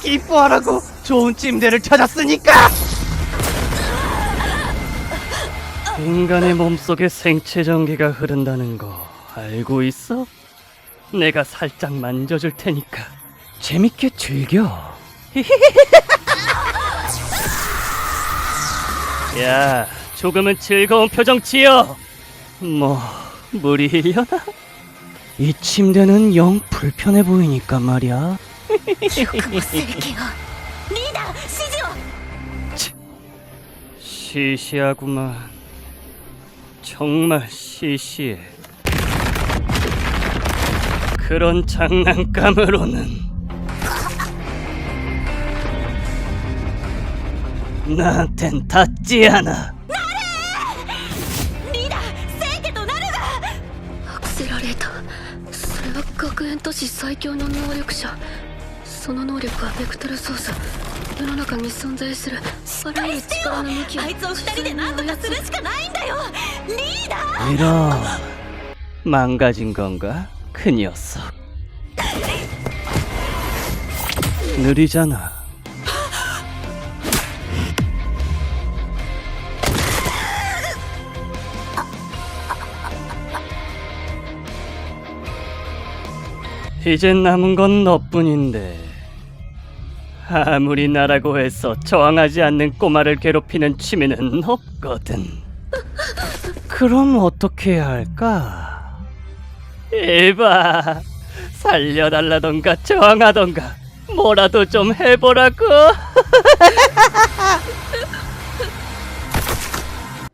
기뻐하라고 좋은 침대를 찾았으니까! 인간의 몸속에 생체 전기가 흐른다는 거 알고 있어? 내가 살짝 만져줄 테니까. 재밌게 즐겨. 야 조금은 즐거운 표정 지어. 뭐 흘려나? 이 침대는 영 불편해 보이니까 말이야 よくも聖剣をリーダー指示を 시시하구만 정말 시시해 그런 장난감으로는 나한텐 닿지 않아 リーダー聖剣となるがアクセラレーターそれは学園都市最強の能力者 その能力はベクトル操作世の中に存在するあらゆる力の向きをあいつを二人で何とかするしかないんだよリーダー 이런 망가진 건가? 그 녀석 느리잖아 이젠 남은 건 너뿐인데 아무리 나라고 해서 저항하지 않는 꼬마를 괴롭히는 취미는 없거든 그럼 어떻게 해야 할까? 에바 살려달라던가 저항하던가 뭐라도 좀 해보라고